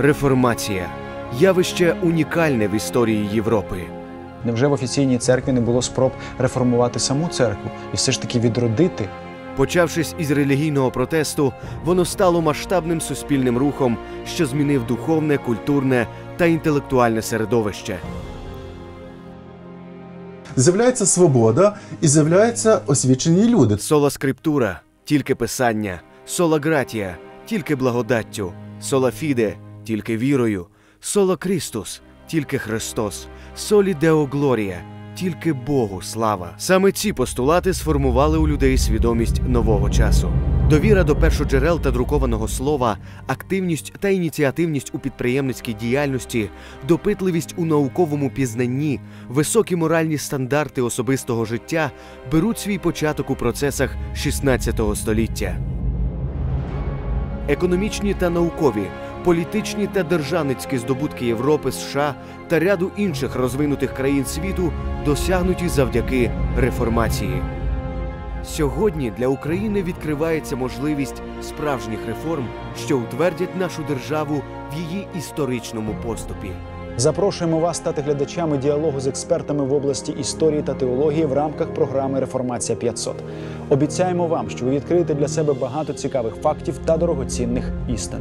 Реформація явище унікальне в історії Європи. Невже в офіційній церкві не було спроб реформувати саму церкву і все ж таки відродити? Почавшись із релігійного протесту, воно стало масштабним суспільним рухом, що змінив духовне, культурне та інтелектуальне середовище. З'являється свобода і з'являються освічені люди. Сола скриптура тільки писання, сола гратія тільки благодаттю, сола фіде тільки вірою, сола Крістус тільки Христос, солі Део Глорія тільки Богу слава. Саме ці постулати сформували у людей свідомість нового часу. Довіра до першоджерел та друкованого слова, активність та ініціативність у підприємницькій діяльності, допитливість у науковому пізнанні, високі моральні стандарти особистого життя беруть свій початок у процесах 16 століття. Економічні та наукові, політичні та державницькі здобутки Європи, США та ряду інших розвинутих країн світу досягнуті завдяки реформації. Сьогодні для України відкривається можливість справжніх реформ, що утвердять нашу державу в її історичному поступі. Запрошуємо вас стати глядачами діалогу з експертами в області історії та теології в рамках програми Реформація 500. Обіцяємо вам, що ви відкриєте для себе багато цікавих фактів та дорогоцінних істин.